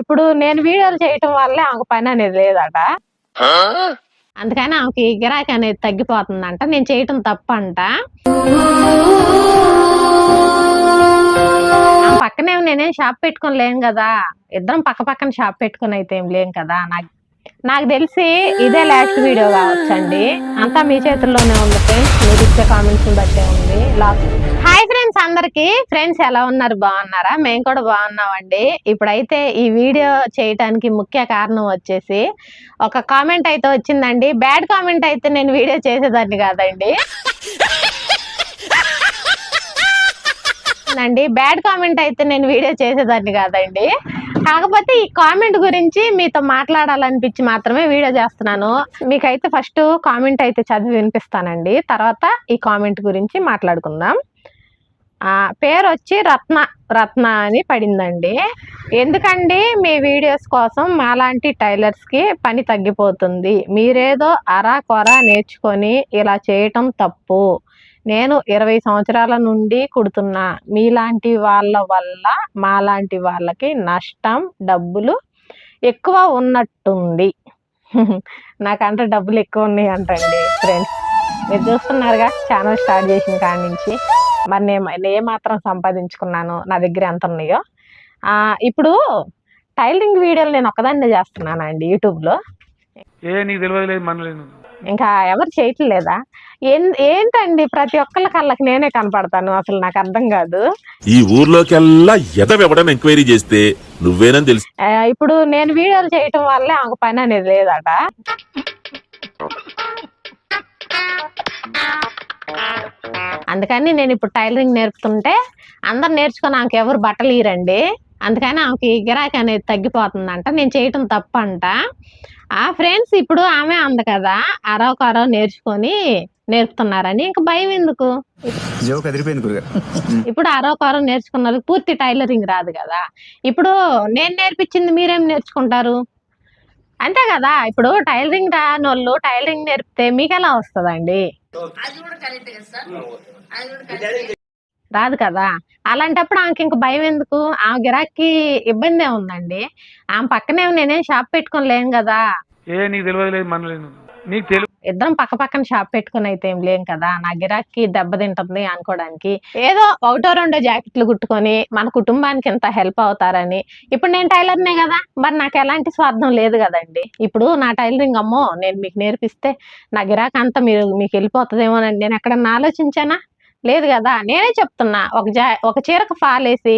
ఇప్పుడు నేను వీడియోలు చేయటం వల్లే ఆమెకు పని అనేది లేదట. అందుకని ఆమెకి గిరాకీ అనేది తగ్గిపోతుందంట. నేను చేయటం తప్పంట. పక్కనే నేనేం షాప్ పెట్టుకొని లేను కదా. ఇద్దరం పక్క పక్కన షాప్ పెట్టుకొని అయితే ఏం లేం కదా. నాకు నాకు తెలిసి ఇదే లాస్ట్ వీడియో కావచ్చండి. అంతా మీ చేతుల్లోనే ఉంది ఫ్రెండ్స్ మీరు ఇచ్చే కామెంట్స్ బట్టే ఉంది. లాస్ట్ హాయ్ ఫ్రెండ్స్ అందరికి. ఫ్రెండ్స్ ఎలా ఉన్నారు? బాగున్నారా? మేము కూడా బాగున్నామండి. ఇప్పుడైతే ఈ వీడియో చేయటానికి ముఖ్య కారణం వచ్చేసి ఒక కామెంట్ అయితే వచ్చిందండి. బ్యాడ్ కామెంట్ అయితే నేను వీడియో చేసేదాన్ని కాదండి. అండి బ్యాడ్ కామెంట్ అయితే నేను వీడియో చేసేదాన్ని కాదండి. కాకపోతే ఈ కామెంట్ గురించి మీతో మాట్లాడాలనిపించి మాత్రమే వీడియో చేస్తున్నాను. మీకైతే ఫస్ట్ కామెంట్ అయితే చదివి వినిపిస్తానండి. తర్వాత ఈ కామెంట్ గురించి మాట్లాడుకుందాం. పేరు వచ్చి రత్న రత్న అని పడిందండి. ఎందుకండి మీ వీడియోస్ కోసం మాలాంటి టైలర్స్కి పని తగ్గిపోతుంది. మీరేదో అరా కొర నేర్చుకొని ఇలా చేయటం తప్పు. నేను ఇరవై సంవత్సరాల నుండి కుడుతున్నా. మీలాంటి వాళ్ళ వల్ల మాలాంటి వాళ్ళకి నష్టం డబ్బులు ఎక్కువ ఉన్నట్టుంది. నాకంటే డబ్బులు ఎక్కువ ఉన్నాయి అంటండి ఫ్రెండ్స్. మీరు చూస్తున్నారుగా ఛానల్ స్టార్ట్ చేసిన కాడి నుంచి. మరి నేను ఏమాత్రం ఏ మాత్రం సంపాదించుకున్నాను. నా దగ్గర ఎంత ఉన్నాయో. ఇప్పుడు టైలరింగ్ వీడియోలు నేను ఒకదాన్నే చేస్తున్నానండి యూట్యూబ్లో. ఏ నీకు తెలియదు లేదు మనలేదు ఇంకా ఎవరు చేయట్లేదా? ఏంటండి ప్రతి ఒక్కళ్ళ కళ్ళకి నేనే కనపడతాను అసలు నాకు అర్థం కాదు. ఈ ఊర్లోకెల్లా ఎంక్వైరీ చేస్తే నువ్వేనని తెలిసి. ఇప్పుడు నేను వీడియోలు చేయటం వల్లే ఆమెకు పని అనేది లేదట. అందుకని నేను ఇప్పుడు టైలరింగ్ నేర్పుతుంటే అందరు నేర్చుకొని ఆమెకి ఎవరు బట్టలు ఇరండి అందుకని ఆమెకి గిరాకీ అనేది తగ్గిపోతుందంట. నేను చేయటం తప్పంట. ఆ ఫ్రెండ్స్ ఇప్పుడు ఆమె అంది కదా అరవ నేర్చుకొని నేర్పుతున్నారని. ఇంకా భయం ఎందుకు? ఇప్పుడు అరవ కరవ నేర్చుకున్నారు పూర్తి టైలరింగ్ రాదు కదా. ఇప్పుడు నేను నేర్పించింది మీరేం నేర్చుకుంటారు? అంతే కదా. ఇప్పుడు టైలరింగ్ రాని వాళ్ళు టైలరింగ్ నేర్పితే మీకు ఎలా వస్తుందండి రాదు కదా. అలాంటప్పుడు ఆమెకి ఇంక భయం ఎందుకు? ఆమె గిరాకీ ఇబ్బంది ఉందండి. ఆమె పక్కనే నేనేం షాప్ పెట్టుకొని లేను కదా. ఏ నీకు తెలియదు లేదు మనలేదు నీకు తెలియదు ఇద్దరం పక్క పక్కన షాప్ పెట్టుకుని అయితే ఏం లేం కదా. నా గిరాకీ దెబ్బతింటుంది అనుకోవడానికి. ఏదో ఒకటో రెండో జాకెట్లు కుట్టుకొని మన కుటుంబానికి ఎంత హెల్ప్ అవుతారని. ఇప్పుడు నేను టైలర్నే కదా. మరి నాకు ఎలాంటి స్వార్థం లేదు కదండి. ఇప్పుడు నా టైలరింగ్ అమ్మో నేను మీకు నేర్పిస్తే నా గిరాకీ అంతా మీరు మీకు వెళ్ళిపోతుందేమోనండి. నేను ఎక్కడన్నా ఆలోచించానా? లేదు కదా నేనే చెప్తున్నా. ఒక జా ఒక చీరకు ఫాల్ వేసి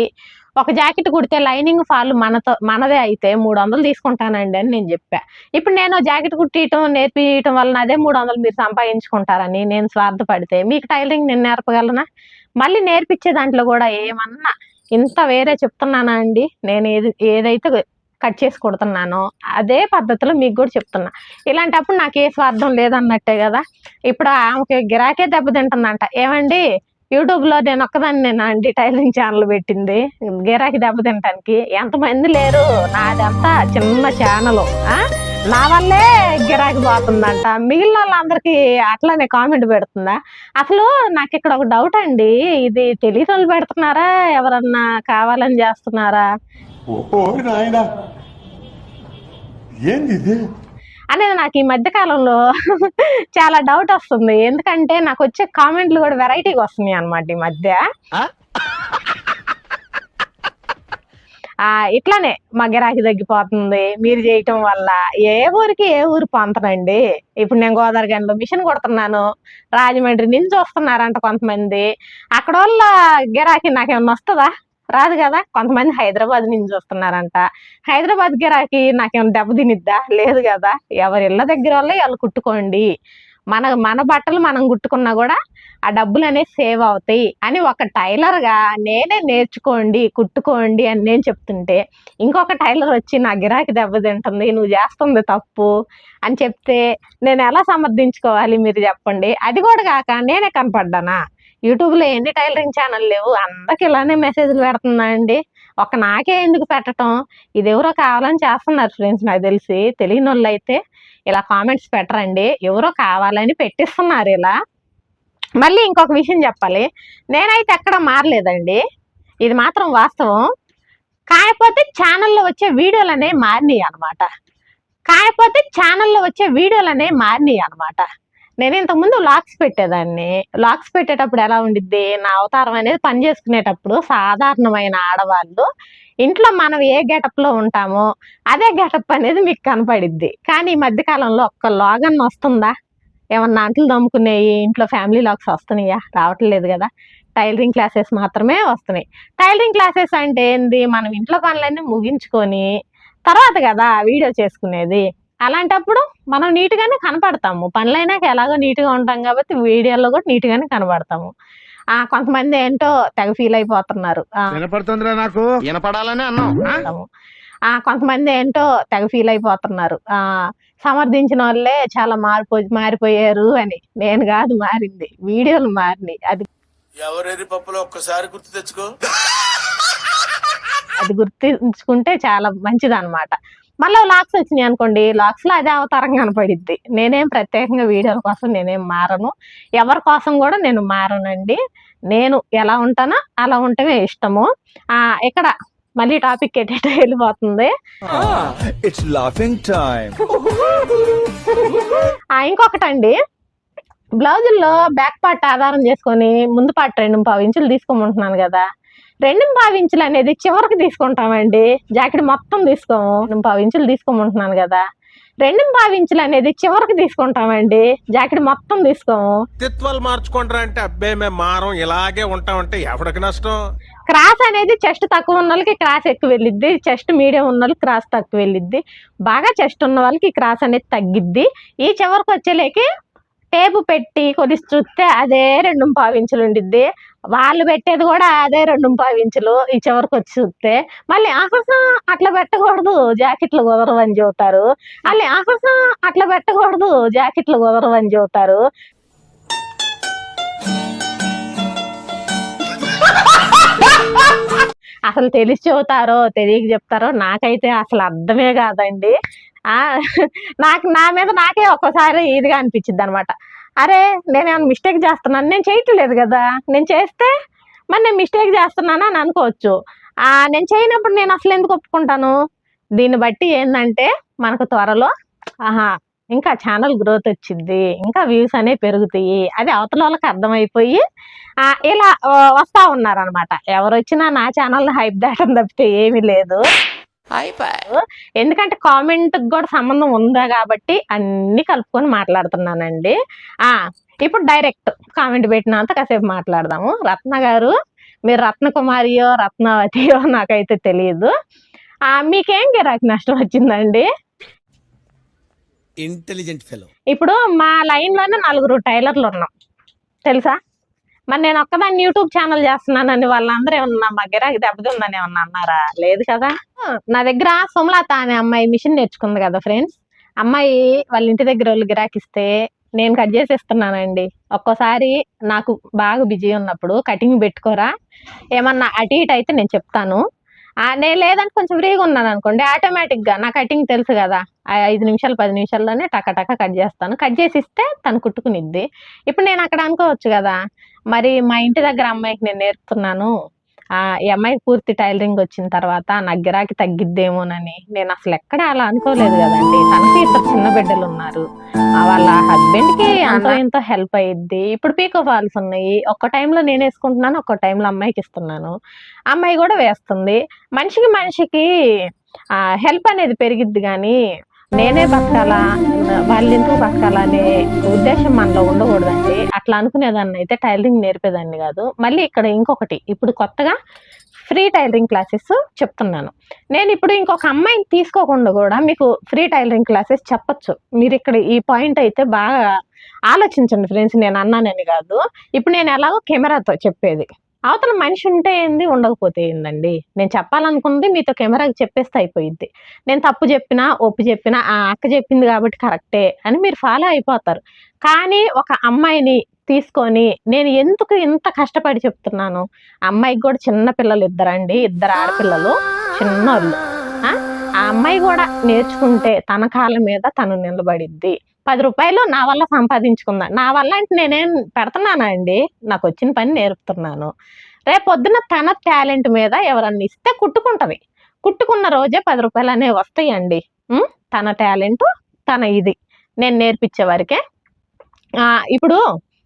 ఒక జాకెట్ కుడితే లైనింగ్ ఫాల్ మనతో మనదే అయితే మూడు వందలు తీసుకుంటానండి అని నేను చెప్పా. ఇప్పుడు నేను జాకెట్ కుట్టియటం నేర్పించడం వలన అదే మూడు వందలు మీరు సంపాదించుకుంటారని నేను స్వార్థపడితే మీకు టైలరింగ్ నేను నేర్పగలనా? మళ్ళీ నేర్పించే దాంట్లో కూడా ఏమన్నా? ఇంత వేరే చెప్తున్నానా అండి? నేను ఏది ఏదైతే కట్ చేసి కొడుతున్నాను. అదే పద్ధతిలో మీకు కూడా చెప్తున్నా. ఇలాంటప్పుడు నాకు ఏ స్వార్థం లేదన్నట్టే కదా. ఇప్పుడు ఆమెకి గిరాకే దెబ్బతింటుందంట ఏమండి? యూట్యూబ్లో నేను ఒక్కదాన్ని నేను అండి టైలరింగ్ ఛానల్ పెట్టింది. గిరాకీ దెబ్బతింటానికి ఎంతమంది లేరు? నాదంతా చిన్న ఛానల్. నా వల్లే గిరాకీ పోతుందంట. మిగిలిన వాళ్ళందరికీ అట్లానే కామెంట్ పెడుతుందా? అసలు నాకు ఇక్కడ ఒక డౌట్ అండి. ఇది తెలియని వాళ్ళు పెడుతున్నారా? ఎవరన్నా కావాలని చేస్తున్నారా? ఓ నాయనా. ఏంది ఇది? అనేది నాకు ఈ మధ్య కాలంలో చాలా డౌట్ వస్తుంది. ఎందుకంటే నాకు వచ్చే కామెంట్లు కూడా వెరైటీగా వస్తున్నాయి అన్నమాట ఈ మధ్య. ఆ? ఇట్లానే మా గిరాకీ తగ్గిపోతుంది. మీరు చేయటం వల్ల ఏ ఊరికి ఏ ఊరు పొంతనండి? ఇప్పుడు నేను గోదావరి గంటలో మిషన్ కొడుతున్నాను. రాజమండ్రి నుంచి వస్తున్నారంట కొంతమంది. అక్కడ వాళ్ళ గిరాకీ నాకేమన్నా వస్తుందా? రాదు కదా? కొంతమంది హైదరాబాద్ నుంచి వస్తున్నారంట హైదరాబాద్ గిరాకీ నాకేమైనా దెబ్బ తినిద్దా? లేదు కదా? ఎవరి ఇళ్ళ దగ్గర వాళ్ళే వాళ్ళు కుట్టుకోండి. మన మన బట్టలు మనం కుట్టుకున్నా కూడా ఆ డబ్బులు అనేవి సేవ్ అవుతాయి. అని ఒక టైలర్గా నేనే నేర్చుకోండి కుట్టుకోండి అని నేను చెప్తుంటే ఇంకొక టైలర్ వచ్చి నా గిరాకీ దెబ్బతింటుంది నువ్వు చేస్తుంది తప్పు అని చెప్తే నేను ఎలా సమర్థించుకోవాలి మీరు చెప్పండి? అది కూడా కాక నేనే కనపడ్డానా? యూట్యూబ్లో ఎన్ని టైలరింగ్ ఛానల్ లేవు. అందరికి ఇలానే మెసేజ్లు పెడుతుందండి ఒక నాకే ఎందుకు పెట్టడం ఇది ఎవరో కావాలని చేస్తున్నారు ఫ్రెండ్స్ నాకు తెలిసి. తెలియని వాళ్ళు అయితే ఇలా కామెంట్స్ పెట్టరండి. ఎవరో కావాలని పెట్టిస్తున్నారు ఇలా. మళ్ళీ ఇంకొక విషయం చెప్పాలి. నేనైతే ఎక్కడ మారలేదండి. ఇది మాత్రం వాస్తవం. కాకపోతే ఛానల్లో వచ్చే వీడియోలు అనేవి మారినాయి అనమాట కాకపోతే ఛానల్లో వచ్చే వీడియోలు అనేవి మారినాయి అనమాట నేను ఇంతకుముందు లాక్స్ పెట్టేదాన్ని. లాక్స్ పెట్టేటప్పుడు ఎలా ఉండిద్ది? నా అవతారం అనేది పని చేసుకునేటప్పుడు సాధారణమైన ఆడవాళ్ళు ఇంట్లో మనం ఏ గెటప్లో ఉంటామో అదే గెటప్ అనేది మీకు కనపడిద్ది. కానీ ఈ మధ్య కాలంలో ఒక్క లాగన్ వస్తుందా? ఏమన్నా అంట్లు దమ్ముకునేవి ఇంట్లో ఫ్యామిలీ లాగ్స్ వస్తున్నాయా? రావట్లేదు కదా. టైలరింగ్ క్లాసెస్ మాత్రమే వస్తున్నాయి. టైలరింగ్ క్లాసెస్ అంటే ఏంది? మనం ఇంట్లో పనులన్నీ ముగించుకొని తర్వాత కదా వీడియో చేసుకునేది. అలాంటప్పుడు మనం నీట్గానే కనపడతాము. పనులైనాక ఎలాగో నీట్గా ఉంటాం కాబట్టి వీడియోలో కూడా నీట్గానే కనబడతాము ఆ కొంతమంది ఏంటో తెగ ఫీల్ అయిపోతున్నారు. నాకు? వినపడాలని. ఆ? కొంతమంది ఏంటో తెగ ఫీల్ అయిపోతున్నారు. ఆ సమర్థించిన వాళ్ళే చాలా మార్పు మారిపోయారు అని. నేను కాదు మారింది. వీడియోలు మారినాయి. అది ఎవరెరి పప్పులో ఒక్కసారి గుర్తు తెచ్చుకో. అది గుర్తించుకుంటే చాలా మంచిది అనమాట మళ్ళీ లాక్స్ వచ్చినాయి అనుకోండి. లాక్స్లో అదే అవతారం కనపడిద్ది. నేనేం ప్రత్యేకంగా వీడియోల కోసం నేనేం మారను. ఎవరి కోసం కూడా నేను మారనండి. నేను ఎలా ఉంటానో అలా ఉంటమే ఇష్టము. ఆ ఇక్కడ మళ్ళీ టాపిక్ ఎటేటో వెళ్ళిపోతుంది. ఇట్స్ లాఫింగ్ టైం ఆ ఇంకొకటండి. బ్లౌజుల్లో బ్యాక్ పార్ట్ ఆధారం చేసుకొని ముందు పార్ట్ రెండు పావు ఇంచులు తీసుకోమంటున్నాను కదా. రెండు పావు ఇంచులు అనేది చివరికి తీసుకుంటామండి. జాకెట్ మొత్తం తీసుకోము. రెండు పావు ఇంచులు తీసుకోమంటున్నాను కదా. రెండు పావు ఇంచులు అనేది చివరికి తీసుకుంటామండి. జాకెట్ మొత్తం తీసుకోము. వ్యక్తిత్వాలు మార్చుకుంటారా అంటే అబ్బే మేము మారం ఇలాగే ఉంటామంటే ఎవడికి నష్టం? క్రాస్ అనేది చెస్ట్ తక్కువ ఉన్న వాళ్ళకి క్రాస్ ఎక్కువ వెళ్ళిద్ది. చెస్ట్ మీడియం ఉన్న వాళ్ళకి క్రాస్ తక్కువ వెళ్ళిద్ది. బాగా చెస్ట్ ఉన్న వాళ్ళకి క్రాస్ అనేది తగ్గిద్ది. ఈ చివరికి వచ్చేలేకి టేపు పెట్టి కొలిసి చూస్తే అదే రెండు పావించులు ఉండిద్ది. వాళ్ళు పెట్టేది కూడా అదే రెండు పావించులు ఈ చివరికి వచ్చి చూస్తే. మళ్ళీ ఆకాశం అట్లా పెట్టకూడదు జాకెట్లు కుదరవు అని చెబుతారు. మళ్ళీ ఆకాశం అట్లా పెట్టకూడదు జాకెట్లు కుదరవు అని చెబుతారు. అసలు తెలిసి చెబుతారో తెలియక చెప్తారో నాకైతే అసలు అర్థమే కాదండి. ఆ నాకు నా మీద నాకే ఒక్కసారి ఇదిగా అనిపించింది అనమాట అరే నేను ఏమైనా మిస్టేక్ చేస్తున్నాను? నేను చేయట్లేదు కదా. నేను చేస్తే మరి నేను మిస్టేక్ చేస్తున్నాను అని అనుకోవచ్చు. నేను చేయనప్పుడు నేను అసలు ఎందుకు ఒప్పుకుంటాను? దీన్ని బట్టి ఏంటంటే మనకు త్వరలో ఆహా ఇంకా ఛానల్ గ్రోత్ వచ్చింది ఇంకా వ్యూస్ అనేవి పెరుగుతాయి. అది అవతల వాళ్ళకి అర్థమైపోయి ఇలా వస్తా ఉన్నారనమాట ఎవరు వచ్చినా నా ఛానల్ హైప్ దాటం తప్పితే ఏమీ లేదు. ఎందుకంటే కామెంట్ కూడా సంబంధం ఉందా కాబట్టి అన్ని కలుపుకొని మాట్లాడుతున్నానండి. ఆ ఇప్పుడు డైరెక్ట్ కామెంట్ పెట్టినంత కాసేపు మాట్లాడదాము. రత్న గారు మీరు రత్న కుమారియో రత్నావతియో నాకైతే తెలియదు ఆ మీకేం గిరాకీ నష్టం వచ్చిందండి? Intelligent fellow. ఇప్పుడు మా లైన్లోనే నలుగురు టైలర్లు ఉన్నాం. తెలుసా? మరి నేను ఒక్కదాన్ని యూట్యూబ్ ఛానల్ చేస్తున్నానని వాళ్ళందరూ ఏమన్నా మా గిరాకి దెబ్బతిందని ఏమన్నా అన్నారా? లేదు కదా. నా దగ్గర సుమలత అనే అమ్మాయి మిషన్ నేర్చుకుంది కదా ఫ్రెండ్స్. అమ్మాయి వాళ్ళ ఇంటి దగ్గర వాళ్ళు గిరాకిస్తే నేను కట్ చేసేస్తున్నానండి. ఒక్కోసారి నాకు బాగా బిజీ ఉన్నప్పుడు కటింగ్ పెట్టుకోరా? ఏమన్నా అటు ఇటు అయితే నేను చెప్తాను. నేను లేదంటే కొంచెం ఫ్రీగా ఉన్నాను అనుకోండి ఆటోమేటిక్గా నా కటింగ్ తెలుసు కదా. ఐదు నిమిషాలు పది నిమిషాల్లోనే టక టక కట్ చేస్తాను. కట్ చేసి ఇస్తే తను కుట్టుకునిద్ది. ఇప్పుడు నేను అక్కడ అనుకోవచ్చు కదా మరి మా ఇంటి దగ్గర అమ్మాయికి నేను నేర్పుతున్నాను. ఆ ఈ అమ్మాయికి పూర్తి టైలరింగ్ వచ్చిన తర్వాత నా గిరాకి తగ్గిద్దేమోనని నేను అసలు ఎక్కడ అలా అనుకోలేదు కదండి. తనకి ఇద్దరు చిన్న బిడ్డలు ఉన్నారు. వాళ్ళ హస్బెండ్కి ఎంతో ఎంతో హెల్ప్ అయ్యిద్ది ఇప్పుడు పీకో ఫాల్స్ ఉన్నాయి. ఒక్క టైంలో నేను వేసుకుంటున్నాను ఒక్క టైంలో అమ్మాయికి ఇస్తున్నాను. అమ్మాయి కూడా వేస్తుంది. మనిషికి మనిషికి ఆ హెల్ప్ అనేది పెరిగిద్ది కానీ నేనే బతకాలా? వాళ్ళు ఎందుకు బతకాలా అనే ఉద్దేశం మనలో ఉండకూడదండి. అట్లా అనుకునేదాన్ని అయితే టైలరింగ్ నేర్పేదాన్ని కాదు. మళ్ళీ ఇక్కడ ఇంకొకటి ఇప్పుడు కొత్తగా ఫ్రీ టైలరింగ్ క్లాసెస్ చెప్తున్నాను. నేను ఇప్పుడు ఇంకొక అమ్మాయిని తీసుకోకుండా కూడా మీకు ఫ్రీ టైలరింగ్ క్లాసెస్ చెప్పొచ్చు. మీరు ఇక్కడ ఈ పాయింట్ అయితే బాగా ఆలోచించండి ఫ్రెండ్స్ నేను అన్నానని కాదు. ఇప్పుడు నేను ఎలాగో కెమెరాతో చెప్పేది. అవతల మనిషి ఉంటే ఏంది? ఉండకపోతే ఏందండి? నేను చెప్పాలనుకుంది మీతో కెమెరాకి చెప్పేస్తే అయిపోయింది నేను తప్పు చెప్పినా ఒప్పు చెప్పినా ఆ అక్క చెప్పింది కాబట్టి కరెక్టే అని మీరు ఫాలో అయిపోతారు. కానీ ఒక అమ్మాయిని తీసుకొని నేను ఎందుకు ఇంత కష్టపడి చెప్తున్నాను? ఆ అమ్మాయికి కూడా చిన్న పిల్లలు ఇద్దరండి. ఇద్దరు ఆడపిల్లలు చిన్నోళ్ళు. ఆ అమ్మాయి కూడా నేర్చుకుంటే తన కాళ్ళ మీద తను నిలబడిద్ది. పది రూపాయలు నా వల్ల సంపాదించుకుందా? నా వల్ల అంటే నేనేం పెడుతున్నానా అండి? నాకు వచ్చిన పని నేర్పుతున్నాను. రేపు పొద్దున తన టాలెంట్ మీద ఎవరన్నా ఇస్తే కుట్టుకుంటుంది. కుట్టుకున్న రోజే పది రూపాయలు అనేవి వస్తాయండి. తన టాలెంట్ తన ఇది. నేను నేర్పించే వరకే. ఇప్పుడు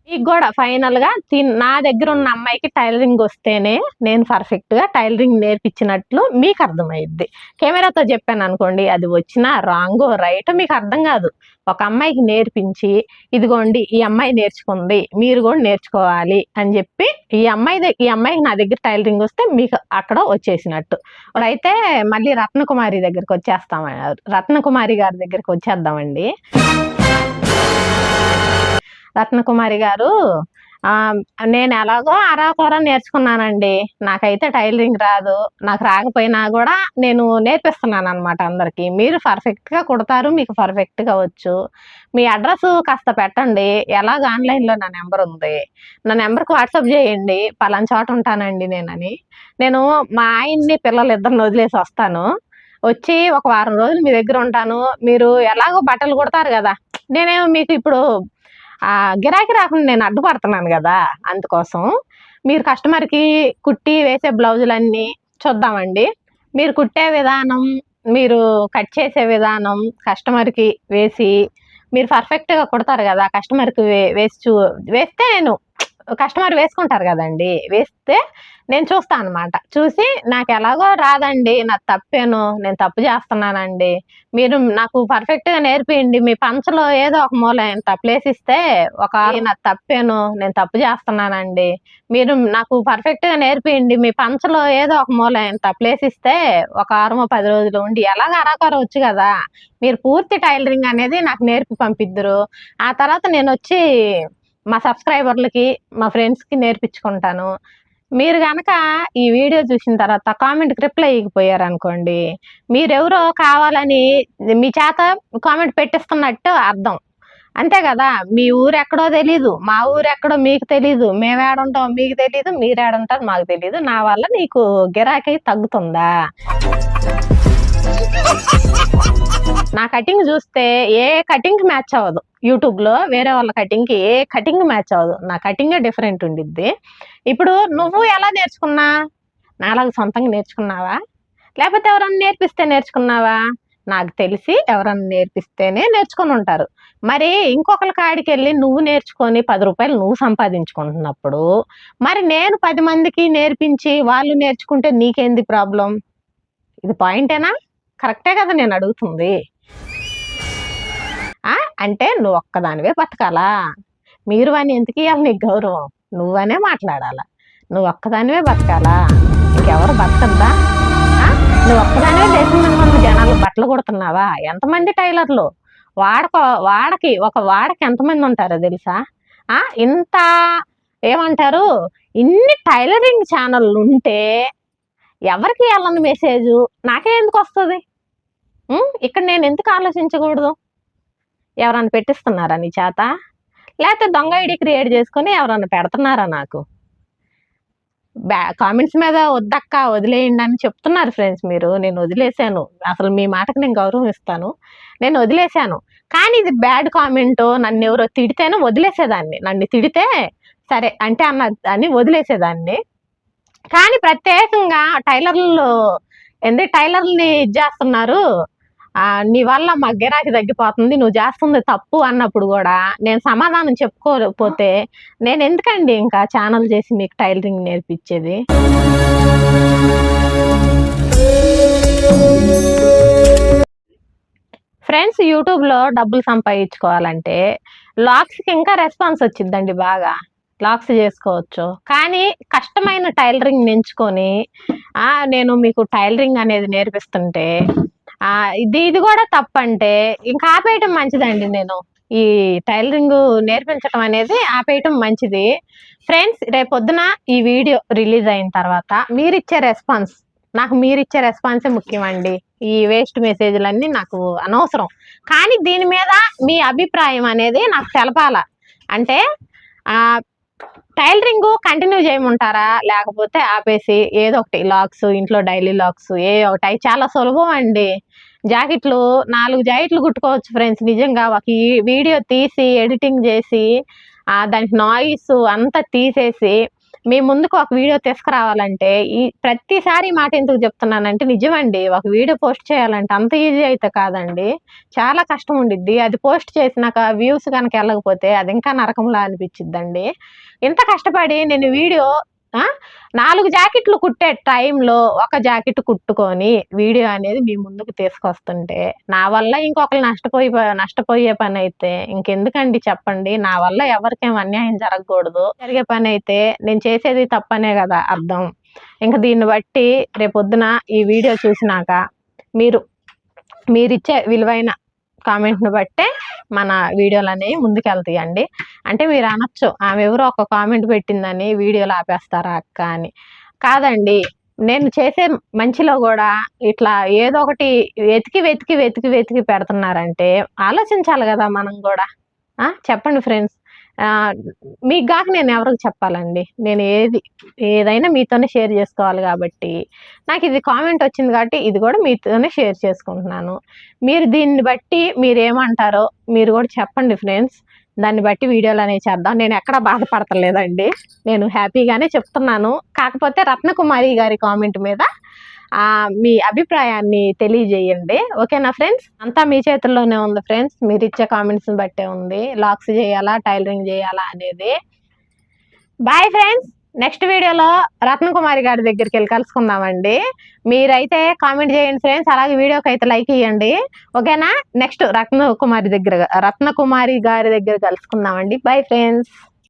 మీకు కూడా ఫైనల్గా నా దగ్గర ఉన్న అమ్మాయికి టైలరింగ్ వస్తేనే నేను పర్ఫెక్ట్గా టైలరింగ్ నేర్పించినట్లు మీకు అర్థమైద్ది. కెమెరాతో చెప్పాను అనుకోండి అది వచ్చినా రాంగ్ రైట్ మీకు అర్థం కాదు. ఒక అమ్మాయికి నేర్పించి ఇదిగోండి ఈ అమ్మాయి నేర్చుకుంది మీరు కూడా నేర్చుకోవాలి అని చెప్పి ఈ అమ్మాయి ఈ అమ్మాయికి నా దగ్గర టైలరింగ్ వస్తే మీకు అక్కడ వచ్చేసినట్టు. అయితే మళ్ళీ రత్నకుమారి దగ్గరికి వచ్చేస్తాం రత్నకుమారి గారి దగ్గరికి వచ్చేద్దామండి. రత్నకుమారి గారు నేను ఎలాగో అరాకొర నేర్చుకున్నానండి. నాకైతే టైలరింగ్ రాదు. నాకు రాకపోయినా కూడా నేను నేర్పిస్తున్నాను అనమాట అందరికి. మీరు పర్ఫెక్ట్గా కుడతారు మీకు పర్ఫెక్ట్గా వచ్చు. మీ అడ్రస్ కాస్త పెట్టండి. ఎలాగ ఆన్లైన్లో నా నెంబర్ ఉంది. నా నెంబర్కి వాట్సాప్ చేయండి. పలానా చోట ఉంటానండి నేనని. నేను మా ఆయన్ని పిల్లలు ఇద్దరిని వదిలేసి వస్తాను. వచ్చి ఒక వారం రోజులు మీ దగ్గర ఉంటాను. మీరు ఎలాగో బట్టలు కుడతారు కదా. నేనేమో మీకు ఇప్పుడు గిరాకీ రాకుండా నేను అడ్డుపడుతున్నాను కదా అందుకోసం. మీరు కస్టమర్కి కుట్టి వేసే బ్లౌజులన్నీ చూద్దామండి. మీరు కుట్టే విధానం మీరు కట్ చేసే విధానం కస్టమర్కి వేసి మీరు పర్ఫెక్ట్గా కుడతారు కదా కస్టమర్కి వే వేసి చూ వేస్తే నేను కస్టమర్ వేసుకుంటారు కదండి వేస్తే నేను చూస్తాను అనమాట చూసి నాకు ఎలాగో రాదండి నాకు తప్పేను నేను తప్పు చేస్తున్నానండి. మీరు నాకు పర్ఫెక్ట్గా నేర్పియండి మీ పంచలో ఏదో ఒక మూల ఇంత ప్లేస్ ఇస్తే ఒక నాకు తప్పేను నేను తప్పు చేస్తున్నానండి. మీరు నాకు పర్ఫెక్ట్గా నేర్పియండి మీ పంచలో ఏదో ఒక మూల ఇంత ప్లేస్ ఇస్తే ఒక వారమో పది రోజులు ఉండి ఎలాగ అరాకారం వచ్చు కదా? మీరు పూర్తి టైలరింగ్ అనేది నాకు నేర్పి పంపిద్దరు. ఆ తర్వాత నేను వచ్చి మా సబ్స్క్రైబర్లకి మా ఫ్రెండ్స్కి నేర్పించుకుంటాను. మీరు కనుక ఈ వీడియో చూసిన తర్వాత కామెంట్కి రిప్లై ఇవ్వకపోయారు అనుకోండి మీరెవరో కావాలని మీ చేత కామెంట్ పెట్టిస్తున్నట్టు అర్థం. అంతే కదా? మీ ఊరు ఎక్కడో తెలీదు మా ఊరు ఎక్కడో మీకు తెలీదు మేము ఏడుంటాం మీకు తెలీదు మీరు ఏడుంటారు మాకు తెలీదు నా వల్ల నీకు గిరాకీ తగ్గుతుందా? నా కటింగ్ చూస్తే ఏ కటింగ్ మ్యాచ్ అవ్వదు. యూట్యూబ్లో వేరే వాళ్ళ కటింగ్కి ఏ కటింగ్ మ్యాచ్ అవ్వదు. నా కటింగ్ డిఫరెంట్ ఉండిద్ది. ఇప్పుడు నువ్వు ఎలా నేర్చుకున్నా? నాలాగా సొంతంగా నేర్చుకున్నావా? లేకపోతే ఎవరన్నా నేర్పిస్తే నేర్చుకున్నావా? నాకు తెలిసి ఎవరన్నా నేర్పిస్తేనే నేర్చుకొని ఉంటారు. మరి ఇంకొకరి కాడికి వెళ్ళి నువ్వు నేర్చుకొని పది రూపాయలు నువ్వు సంపాదించుకుంటున్నప్పుడు మరి నేను పది మందికి నేర్పించి వాళ్ళు నేర్చుకుంటే నీకేంది ప్రాబ్లం ఇది పాయింటేనా కరెక్టే కదా నేను అడుగుతుంది. ఆ? అంటే నువ్వు ఒక్కదానివే బతకాలా? మీరు అని ఎందుకు ఇవ్వాలి నీకు గౌరవం? నువ్వనే మాట్లాడాలా? నువ్వు ఒక్కదానివే బతకాలా? ఇంకెవరు బతకద్దా? నువ్వు ఒక్కదానివే దేశం మీద జనాలు బట్టలు కుడుతున్నావా? ఎంతమంది టైలర్లు? వాడక వాడకి ఒక వాడకి ఎంతమంది ఉంటారో తెలుసా? ఇంత ఏమంటారు? ఇన్ని టైలరింగ్ ఛానళ్ళు ఉంటే ఎవరికి వెళ్ళని మెసేజ్ నాకే ఎందుకు వస్తుంది? ఇక్కడ నేను ఎందుకు ఆలోచించకూడదు? ఎవరన్నా పెట్టిస్తున్నారా నీ చేత? లేకపోతే దొంగ ఐడి క్రియేట్ చేసుకొని ఎవరన్నా పెడుతున్నారా నాకు? బ్యా కామెంట్స్ మీద వద్దక్క వదిలేయండి అని చెప్తున్నారు ఫ్రెండ్స్ మీరు. నేను వదిలేశాను. అసలు మీ మాటకు నేను గౌరవం ఇస్తాను. నేను వదిలేశాను. కానీ ఇది బ్యాడ్ కామెంట్ నన్ను ఎవరో తిడితేనే వదిలేసేదాన్ని. నన్ను తిడితే సరే అంటే అన్న అని వదిలేసేదాన్ని. కానీ ప్రత్యేకంగా టైలర్లు ఏంది టైలర్ని ఇది చేస్తున్నారు? నీ వల్ల మా గిరాకీ తగ్గిపోతుంది నువ్వు చేస్తుంది తప్పు అన్నప్పుడు కూడా నేను సమాధానం చెప్పుకోకపోతే నేను ఎందుకండి ఇంకా ఛానల్ చేసి మీకు టైలరింగ్ నేర్పించేది? ఫ్రెండ్స్ యూట్యూబ్లో డబ్బులు సంపాదించుకోవాలంటే లాక్స్కి ఇంకా రెస్పాన్స్ వచ్చిందండి బాగా. లాక్స్ చేసుకోవచ్చు. కానీ కష్టమైన టైలరింగ్ ఎంచుకొని నేను మీకు టైలరింగ్ అనేది నేర్పిస్తుంటే ఆ, ఇది ఇది కూడా తప్పంటే ఇంకా ఆపేయటం మంచిదండి నేను. ఈ టైలరింగ్ నేర్పించడం అనేది ఆపేయటం మంచిది. ఫ్రెండ్స్ రేపొద్దున ఈ వీడియో రిలీజ్ అయిన తర్వాత మీరిచ్చే రెస్పాన్స్ నాకు మీరిచ్చే రెస్పాన్సే రెస్పాన్సే ముఖ్యమండి. ఈ వేస్ట్ మెసేజ్లన్నీ నాకు అనవసరం. కానీ దీని మీద మీ అభిప్రాయం అనేది నాకు తెలపాల. అంటే టైలరింగ్ కంటిన్యూ చేయమంటారా? లేకపోతే ఆపేసి ఏదో ఒకటి లాక్స్ ఇంట్లో డైలీ లాక్స్ ఏ ఒకటి అవి చాలా సులభం అండి. జాకెట్లు నాలుగు జాకెట్లు కుట్టుకోవచ్చు ఫ్రెండ్స్ నిజంగా ఒక వీడియో తీసి ఎడిటింగ్ చేసి ఆ దానికి నాయిస్ అంతా తీసేసి మీ ముందుకు ఒక వీడియో తీసుకురావాలంటే ఈ ప్రతిసారి మాట ఎందుకు చెప్తున్నానంటే నిజమండి ఒక వీడియో పోస్ట్ చేయాలంటే అంత ఈజీ అయితే కాదండి. చాలా కష్టం ఉండిద్ది. అది పోస్ట్ చేసినాక వ్యూస్ కనుక వెళ్ళకపోతే అది ఇంకా నరకంలా అనిపించిద్దండి. ఇంత కష్టపడి నేను వీడియో నాలుగు జాకెట్లు కుట్టే టైంలో ఒక జాకెట్ కుట్టుకొని వీడియో అనేది మీ ముందుకు తీసుకొస్తుంటే నా వల్ల ఇంకొకరు నష్టపోయి నష్టపోయే పని అయితే ఇంకెందుకండి చెప్పండి? నా వల్ల ఎవరికేం అన్యాయం జరగకూడదు. జరిగే పని అయితే నేను చేసేది తప్పనే కదా అర్థం. ఇంకా దీన్ని బట్టి రేపొద్దున ఈ వీడియో చూసినాక మీరు మీరిచ్చే విలువైన కామెంట్ను బట్టే మన వీడియోలు అనేవి ముందుకెళ్తాయండి. అంటే మీరు అనొచ్చు ఆమె ఎవరో ఒక కామెంట్ పెట్టిందని వీడియోలు ఆపేస్తారా అక్క అని. కాదండి నేను చేసే మంచిలో కూడా ఇట్లా ఏదో ఒకటి వెతికి వెతికి వెతికి వెతికి పెడుతున్నారంటే ఆలోచించాలి కదా మనం కూడా. చెప్పండి ఫ్రెండ్స్. మీకు కాక నేను ఎవరికి చెప్పాలండి? నేను ఏది ఏదైనా మీతోనే షేర్ చేసుకోవాలి కాబట్టి. నాకు ఇది కామెంట్ వచ్చింది కాబట్టి ఇది కూడా మీతోనే షేర్ చేసుకుంటున్నాను. మీరు దీన్ని బట్టి మీరు ఏమంటారో మీరు కూడా చెప్పండి ఫ్రెండ్స్. దాన్ని బట్టి వీడియోలు అనేవి చేద్దాం. నేను ఎక్కడ బాధపడతలేదండి. నేను హ్యాపీగానే చెప్తున్నాను. కాకపోతే రత్నకుమారి గారి కామెంట్ మీద మీ అభిప్రాయాన్ని తెలియజేయండి. ఓకేనా ఫ్రెండ్స్? అంతా మీ చేతుల్లోనే ఉంది ఫ్రెండ్స్. మీరు ఇచ్చే కామెంట్స్ బట్టే ఉంది. లాక్స్ చేయాలా? టైలరింగ్ చేయాలా అనేది. Bye friends! నెక్స్ట్ వీడియోలో రత్నకుమారి గారి దగ్గరికి వెళ్ళి కలుసుకుందామండి. మీరైతే కామెంట్ చేయండి ఫ్రెండ్స్. అలాగే వీడియోకి అయితే లైక్ ఇవ్వండి ఓకేనా? నెక్స్ట్ రత్నకుమారి దగ్గర రత్నకుమారి గారి దగ్గర కలుసుకుందామండి. Bye friends!